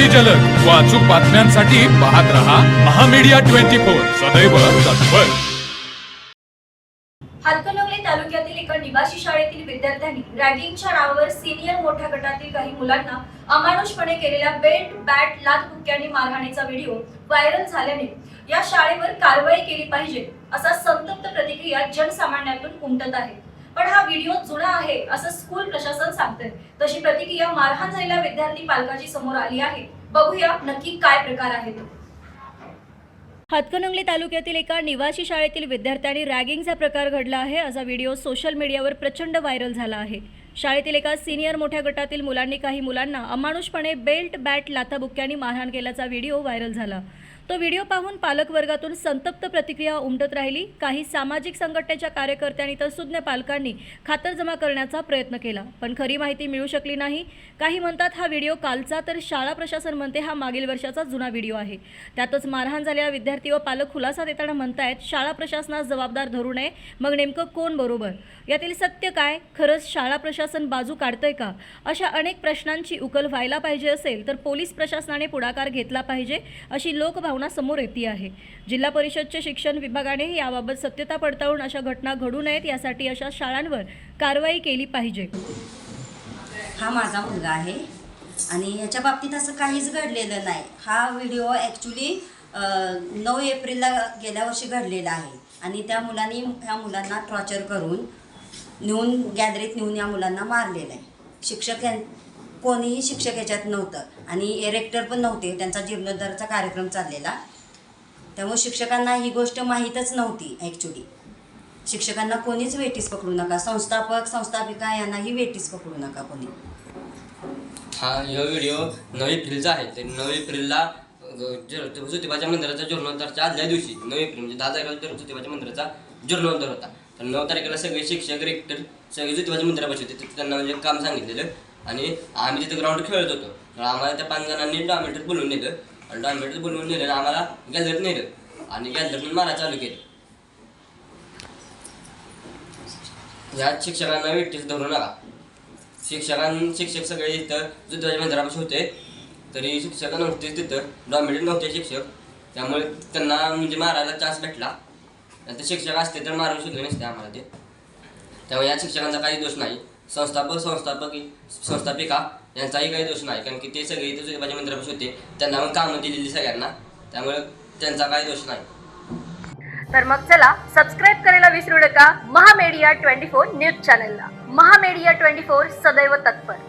अगदी जलद. व अचूक बातम्यांसाठी पाहत रहा महामीडिया ट्वेंटी फोर. सदैव तत्पर. हातकणंगले तालुक्यातील एका निवासी शाळेतील विद्यार्थ्यांनी रॅगिंगच्या नावावर सिनियर मोठ्या गटातील काही मुलांना अमानुषपणे केलेल्या बेल्ट बॅट लात बुक्क्यांनी मारहाणीचा व्हिडिओ व्हायरल झाल्याने या शाळेवर कारवाई केली पाहिजे असा संतप्त प्रतिक्रिया जनसामान्यातून उमटत आहे. पण हा व्हिडिओ जुना आहे असं स्कूल प्रशासन सांगतंय. तशी प्रतिक्रिया मारहाण झालेल्या विद्यार्थी पालकाची समोर आली आहे. बघूया नक्की काय प्रकार आहे तो हातकणंगले तालुक्यातील एका निवासी शाळेतील विद्यार्थ्यांनी रॅगिंगचा प्रकार घडला आहे. असा व्हिडिओ सोशल मीडियावर प्रचंड व्हायरल झाला आहे. शाळेतील एका सिनियर मोठ्या गटातील मुलांनी काही मुलांना अमानुषपणे बेल्ट बॅट लाथाबुक्क्यांनी मारहाण केल्याचा व्हिडिओ व्हायरल झाला. तो व्हिडिओ पाहून पालक वर्गातून संतप्त प्रतिक्रिया उमटत राहिली. काही सामाजिक संघटनेच्या कार्यकर्त्यांनी तर सुज्ञ पालकांनी खातरजमा करण्याचा प्रयत्न केला पण खरी माहिती मिळू शकली नाही. काही म्हणतात हा व्हिडिओ कालचा तर शाळा प्रशासन म्हणते हा मागील वर्षाचा जुना व्हिडिओ आहे. त्यातच मारहाण झालेला विद्यार्थी व पालक खुलासा देताना म्हणतायत शाळा प्रशासनास जबाबदार धरू नये मग नेमकं कोण बरोबर? यातील सत्य काय? खरंच शाळा प्रशासन बाजू काढतंय का? अशा अनेक प्रश्नांची उकल व्हायला पाहिजे असेल तर पोलीस प्रशासनाने पुढाकार घेतला पाहिजे अशी लोकभावना समोर येते आहे. जिल्हा परिषदचे शिक्षण विभागाने याबाबत सत्यता पडताळून अशा घटना घडू नयेत यासाठी अशा शाळांवर कारवाई केली पाहिजे. हा माझा मुलगा आहे आणि याच्या बाबतीत असं काहीच घडलेलं नाही. हा व्हिडिओ ॲक्च्युली नऊ एप्रिलला गेल्या वर्षी घडलेला आहे. आणि त्या मुलांनी ह्या मुलांना टॉर्चर करून नेऊन गॅदरीत नेऊन या मुलांना मारलेलं आहे. शिक्षक यां कोणीही शिक्षक याच्यात नव्हतं आणि एरेक्टर पण नव्हते. त्यांचा जीर्णोद्धाराचा कार्यक्रम चाललेला. त्यामुळे शिक्षकांना ही गोष्ट माहीतच नव्हती ॲक्च्युली शिक्षकांना कोणीच वेटीस पकडू नका. संस्थापक संस्थापिका यांनाही वेटीस पकडू नका कोणी. हा ह्यो व्हिडिओ नऊ एप्रिलचा आहे. ते नऊ एप्रिलला ज्योतिबाच्या मंदिराचा जीर्णोद्धारच्या आदल्या दिवशी नऊ एप्रिल म्हणजे दहा तारखेला ज्योतिबाच्या मंदिराचा जीर्णोद्धार होता. आणि नऊ तारखेला सगळे शिक्षक रेक्टर सगळे ज्योतिबाच्या मंदिरापाशी होते. तिथे त्यांना म्हणजे काम सांगितलेलं. आणि आम्ही तिथे ग्राउंड खेळत होतो. तर आम्हाला त्या पाच जणांनी डॉमेटर बोलवून नेलं. आणि डॉमेटर बोलवून नेलं आणि आम्हाला गॅलरीत नेलं. आणि गॅलरीतून मारा चालू केलं. ह्या शिक्षकांना वेटीस धरू नका. शिक्षकां शिक्षक सगळे इथं जुद्धाच्या मंदिरापाशी होते. तरी शिक्षक नव्हतेच तिथं. डॉमिनेट नव्हते शिक्षक. त्यामुळे त्यांना म्हणजे मारायला चान्स भेटला. आणि ते शिक्षक असते तर मारून शिकले नसते आम्हाला ते. त्यामुळे या शिक्षकांचा काही दोष नाही. संस्थापक संस्थापक संस्थापिका यांचाही काही दोष नाही. कारण की ते सगळे इथे भाजी मंदिरापाशी होते. त्यांना मग कामं दिलेली सगळ्यांना. त्यामुळे त्यांचा काही दोष नाही. तर मग चला सबस्क्राईब करायला विसरू नका. महामेडिया ट्वेंटी फोर न्यूज चॅनलला. महामेडिया ट्वेंटी फोर सदैव तत्पर.